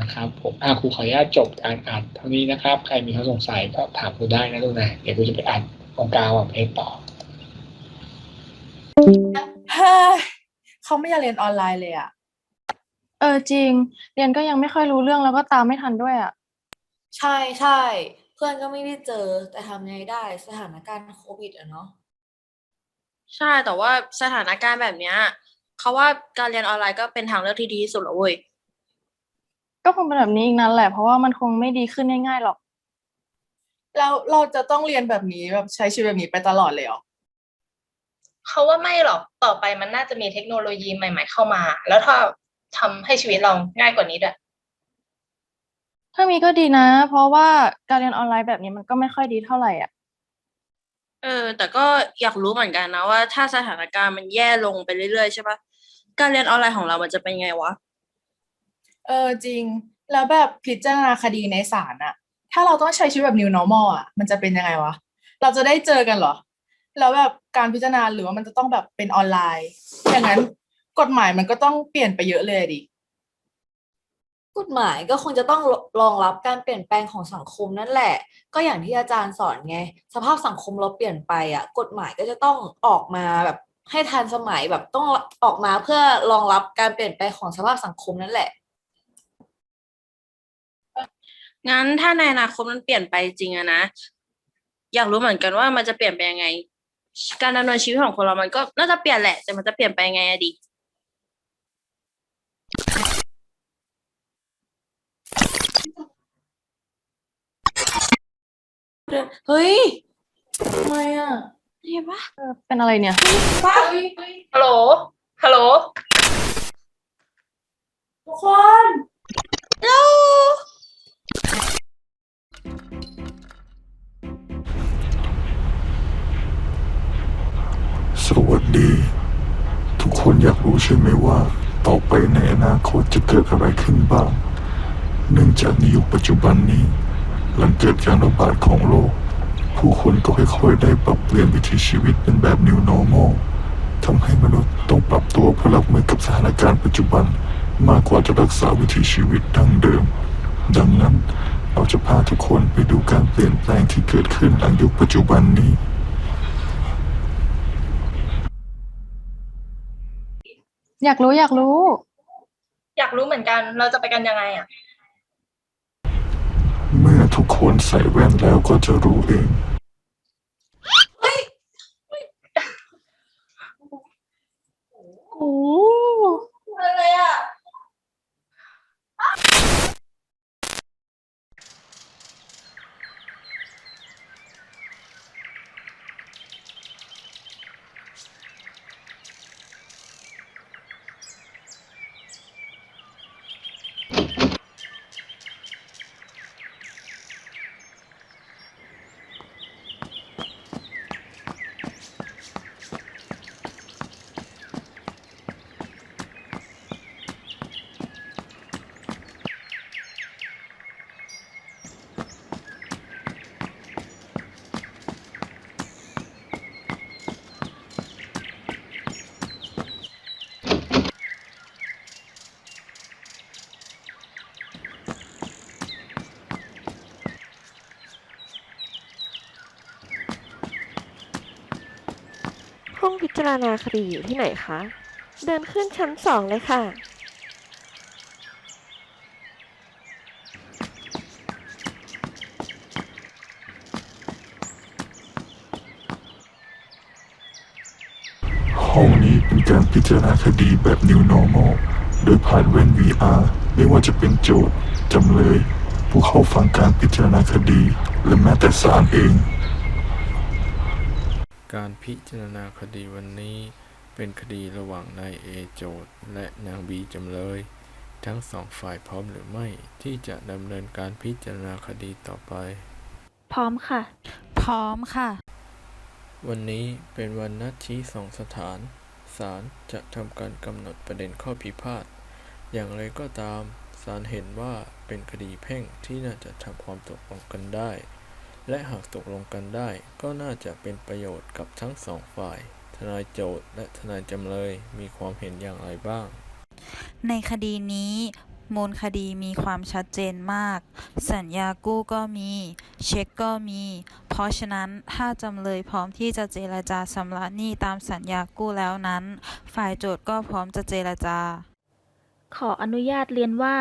นะครับผมอ่าครูขออนุญาตจบการอ่านเท่านี้นะครับ ใครมีข้อสงสัยก็ถามครูได้นะลูกนะเดี๋ยวครูจะไปอ่านองค์การวางเพลงต่อเฮ้ยเขาไม่อยากเรียนออนไลน์เลยอะเออจริง เรียนก็ยังไม่ค่อยรู้เรื่องแล้วก็ตามไม่ทันด้วยอะ ใช่ใช่เพื่อนก็ไม่ได้เจอ แต่ทำไงได้สถานการณ์โควิดอะเนาะใช่แต่ว่าสถานการณ์แบบเนี้ยเขาว่าการเรียนออนไลน์ก็เป็นทางเลือกที่ดีที่สุดแล้วเว้ย ก็คงเป็นแบบนี้อีกนั้นแหละ เพราะว่ามันคงไม่ดีขึ้นง่ายๆหรอก แล้วเราจะต้องเรียนแบบนี้แบบใช้ชีวิตแบบนี้ไปตลอดเลยเหรอ เขาว่าไม่หรอกต่อไปมันน่าจะมีเทคโนโลยีใหม่ ๆ เข้ามา แล้วถ้าทำให้ชีวิตเราง่ายกว่านี้ด้วยถ้ามีก็ดีนะ เพราะว่าการเรียนออนไลน์แบบนี้มันก็ไม่ค่อยดีเท่าไหร่อะ เออ แต่ก็อยากรู้เหมือนกันนะว่าถ้าสถานการณ์มันแย่ลงไปเรื่อยๆใช่ปะการเรียนออนไลน์ของเรามันจะเป็นไงวะ เออจริง แล้วแบบพิจารณาคดีในศาลอะถ้าเราต้องใช้ชีวิตแบบ new normal อะมันจะเป็นยังไงวะ เราจะได้เจอกันเหรอ แล้วแบบการพิจารณาหรือว่ามันจะต้องแบบเป็นออนไลน์ อย่างนั้นกฎหมายมันก็ต้องเปลี่ยนไปเยอะเลยดิกฎหมายก็คงจะต้องรองรับการเปลี่ยนแปลงของสังคมนั่นแหละ ก็อย่างที่อาจารย์สอนไง สภาพสังคมเราเปลี่ยนไปอะ กฎหมายก็จะต้องออกมาแบบให้ทันสมัยแบบต้องออกมาเพื่อรองรับการเปลี่ยนแปลงของสภาพสังคมนั่นแหละ งั้นถ้าในอนาคตมันเปลี่ยนไปจริงอะนะ อยากรู้เหมือนกันว่ามันจะเปลี่ยนไปยังไง การดำเนินชีวิตของคนเรามันก็น่าจะเปลี่ยนแหละ แต่มันจะเปลี่ยนไปยังไงอะดิเฮ้ยทำไมอะเห็นปะเออเป็นอะไรเนี่ย ฮัลโหล ฮัลโหล ทุกคนส วัสดี ทุกคนอยากรู้ใช่ไหมว่า ต่อไปในอนาคตจะเกิดอะไรขึ้นบ้าง เนื่องจากในยุคปัจจุบันนี้ หลังเกิดการระบาดของโรคผู้คนก็ค่อยๆได้ปรับเปลี่ยนวิถีชีวิตเป็นแบบ New Normal ทำให้มนุษย์ต้องปรับตัวเพื่อรับมือกับสถานการณ์ปัจจุบัน มากกว่าจะรักษาวิถีชีวิตดั้งเดิม ดังนั้นเราจะพาทุกคนไปดูการเปลี่ยนแปลงที่เกิดขึ้นหลังยุคปัจจุบันนี้ อยากรู้อยากรู้ อยากรู้เหมือนกัน เราจะไปกันยังไงอะ เมื่อทุกคนใส่แว่นแล้วก็จะรู้เองโอ้อะไรอะ องพิจารณาคดีอยู่ที่ไหนคะ เดินขึ้นชั้นสองเลยค่ะ ห้องนี้เป็นการพิจารณาคดีแบบ New Normal โดยผ่านแว่น VR ไม่ว่าจะเป็นโจทย์จำเลย ผู้เข้าฟังการพิจารณาคดี และแม้แต่ศาลเอง การพิจารณาคดีวันนี้เป็นคดีระหว่างนายเอโจทย์และนางบีจำเลย ทั้งสองฝ่ายพร้อมหรือไม่ที่จะดำเนินการพิจารณาคดีต่อไป พร้อมค่ะ พร้อมค่ะ วันนี้เป็นวันนัดชี้สองสถาน ศาลจะทำการกำหนดประเด็นข้อพิพาท อย่างไรก็ตาม ศาลเห็นว่าเป็นคดีแพ่งที่น่าจะทำความตกลงกันได้ และหากตกลงกันได้ ก็น่าจะเป็นประโยชน์กับทั้งสองฝ่าย ทนายโจทย์และทนายจำเลยมีความเห็นอย่างไรบ้าง ในคดีนี้ มูลคดีมีความชัดเจนมาก สัญญากู้ก็มี เช็คก็มี เพราะฉะนั้นถ้าจำเลยพร้อมที่จะเจรจาชำระหนี้ตามสัญญากู้แล้วนั้น ฝ่ายโจทก์ก็พร้อมจะเจรจาขออนุญาตเรียนว่า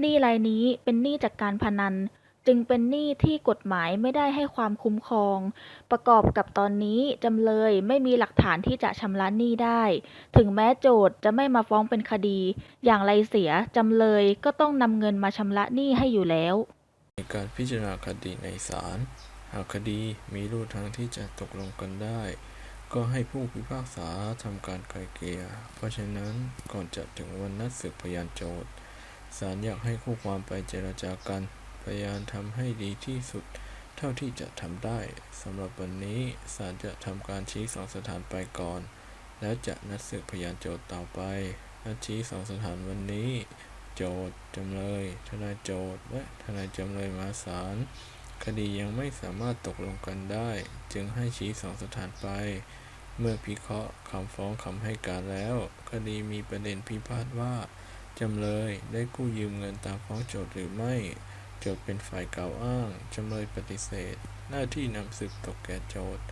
หนี้รายนี้เป็นหนี้จากการพนัน จึงเป็นหนี้ที่กฎหมายไม่ได้ให้ความคุ้มครอง ประกอบกับตอนนี้จำเลยไม่มีหลักฐานที่จะชำระหนี้ได้ ถึงแม้โจทก์จะไม่มาฟ้องเป็นคดี อย่างไรเสียจำเลยก็ต้องนำเงินมาชำระหนี้ให้อยู่แล้ว ในการพิจารณาคดีในศาลหากคดีมีรูทางที่จะตกลงกันได้ ก็ให้ผู้พิพากษาทำการไกลเกลี่ยเพราะฉะนั้นก่อนจะถึงวันนัดสืบพยานโจทก์ศาลอยากให้คู่ความไปเจรจากัน ยายามทำให้ดีที่สุด เท่าที่จะทำได้สำหรับวันนี้ศาลจะทำการชี้สองสถานไปก่อน แล้วจะนัดสืบพยานโจทก์ต่อไปนัดชี้สองสถานวันนี้ โจทก์จำเลย ทนายโจทก์และทนายจำเลยมาศาลคดียังไม่สามารถตกลงกันได้ จึงให้ชี้สองสถานไป เมื่อพิเคราะห์คำฟ้องคำให้การแล้ว คดีมีประเด็นพิพาทว่าจำเลยได้กู้ยืมเงินตามฟ้องโจทก์หรือไม่ โจทก์เป็นฝ่ายกล่าวอ้าง จำเลยปฏิเสธ หน้าที่นำสืบตกแก่โจทก์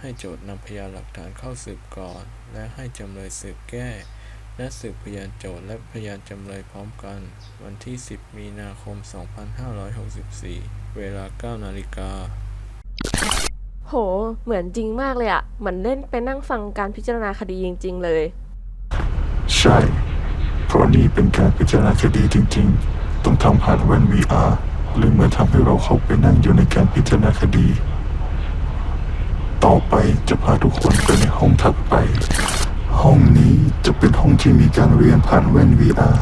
ให้โจทก์นำพยานหลักฐานเข้าสืบก่อน และให้จำเลยสืบแก้และสืบพยานโจทก์และพยานจำเลยพร้อมกัน วันที่ 10 มีนาคม 2564 เวลา 9 นาฬิกา โห เหมือนจริงมากเลยอะเหมือนเล่นไปนั่งฟังการพิจารณาคดีจริง ๆ เลย ใช่ เพราะนี่เป็นการพิจารณาคดีจริง ๆ ต้องทำผ่านแว่น VR หรือเหมือนทำให้เราเข้าไปนั่งอยู่ในการพิจารณาคดี ต่อไปจะพาทุกคนไปในห้องถัดไป ห้องนี้จะเป็นห้องที่มีการเรียนผ่านแว่น VR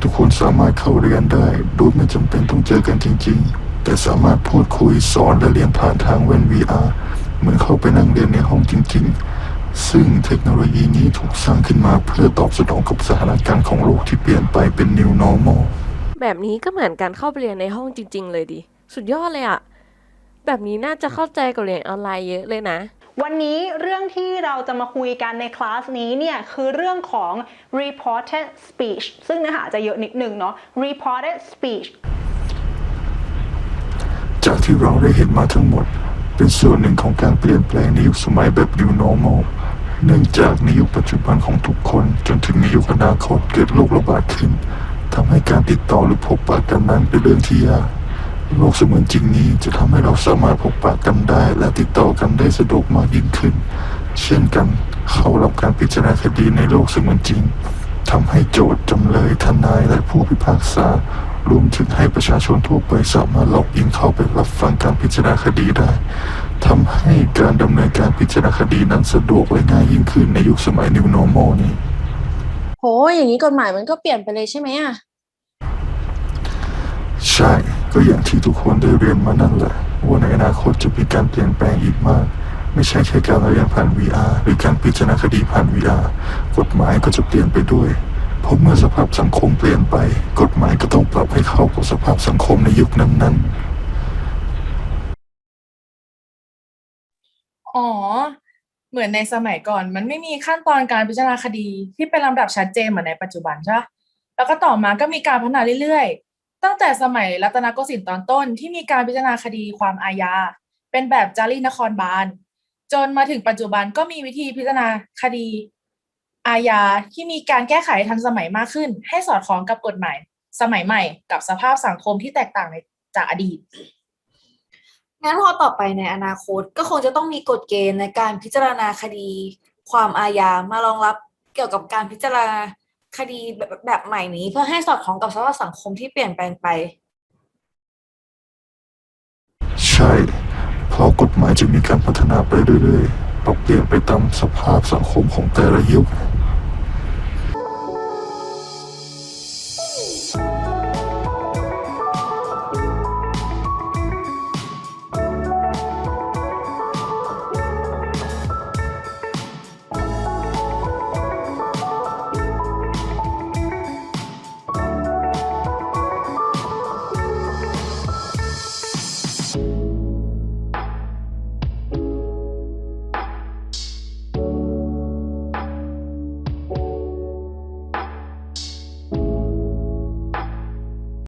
ทุกคนสามารถเข้าเรียนได้โดยไม่จำเป็นต้องเจอกันจริง ๆ แต่สามารถพูดคุยสอนและเรียนผ่านทางแว่น VR เหมือนเข้าไปนั่งเรียนในห้องจริง ๆ ซึ่งเทคโนโลยีนี้ถูกสร้างขึ้นมาเพื่อตอบสนองกับสถานการณ์ของโลกที่เปลี่ยนไปเป็น new normal แบบนี้ก็เหมือนการเข้าไปเรียนในห้องจริง ๆ เลยดิ สุดยอดเลยอะแบบนี้น่าจะเข้าใจกับเรียนออนไลน์เยอะเลยนะ วันนี้เรื่องที่เราจะมาคุยกันในคลาสนี้เนี่ยคือเรื่องของ reported speech ซึ่งเนื้อหาจะเยอะนิดนึงเนาะ reported speech จากที่เราได้เห็นมาทั้งหมด เป็นส่วนหนึ่งของการเปลี่ยนแปลงในยุคสมัยแบบ new normal เนื่องจากในยุคปัจจุบันของทุกคนจนถึงในยุคอนาคตเกิดโรคระบาดขึ้น ทำให้การติดต่อหรือพบปะกันนั้นเป็นเรื่องที่ยากโลกเสมือนจริงนี้จะทำให้เราสามารถพบปะกันได้ และติดต่อกันได้สะดวกมากยิ่งขึ้น เช่นกันเข้ารับการพิจารณาคดีในโลกเสมือนจริงทำให้โจทย์จำเลยทนายและผู้พิพากษารวมถึงให้ประชาชนทั่วไปสามารถล็อกอินเข้าไปรับฟังการพิจารณาคดีได้ทำให้การดำเนินการพิจารณาคดีนั้นสะดวกและง่ายยิ่งขึ้นในยุคสมัย New Normal นี้โห อย่างนี้กฎหมายมันก็เปลี่ยนไปเลยใช่ไหมอะ ใช่ ก็อย่างที่ทุกคนได้เรียนมานั่นแหละว่าในอนาคตจะมีการเปลี่ยนแปลงอีกมาก ไม่ใช่แค่การเรียนผ่าน VR หรือการพิจารณาคดีผ่าน VR กฎหมายก็จะเปลี่ยนไปด้วยเพราะเมื่อสภาพสังคมเปลี่ยนไป กฎหมายก็ต้องปรับให้เข้ากับสภาพสังคมในยุคนั้นๆ อ๋อ เหมือนในสมัยก่อน มันไม่มีขั้นตอนการพิจารณาคดีที่เป็นลำดับชัดเจนเหมือนในปัจจุบันใช่ปะแล้วก็ต่อมาก็มีการพัฒนาเรื่อย ตั้งแต่สมัยรัตนโกสินทร์ตอนต้นที่มีการพิจารณาคดีความอาญา เป็นแบบจารีนครบาล จนมาถึงปัจจุบันก็มีวิธีพิจารณาคดีอาญาที่มีการแก้ไขทันสมัยมากขึ้น ให้สอดคล้องกับกฎหมาย สมัยใหม่ กับสภาพสังคมที่แตกต่างในจากอดีตงั้นพอต่อไปในอนาคตก็คงจะต้องมีกฎเกณฑ์ในการพิจารณาคดี ความอาญามารองรับเกี่ยวกับการพิจารณา คดีแบบแบบใหม่นี้เพื่อให้สอดคล้องกับสภาพสังคมที่เปลี่ยนแปลงไป ใช่ เพราะกฎหมายจะมีการพัฒนาไปเรื่อยๆ ปรับเปลี่ยนไปตามสภาพสังคมของแต่ละยุค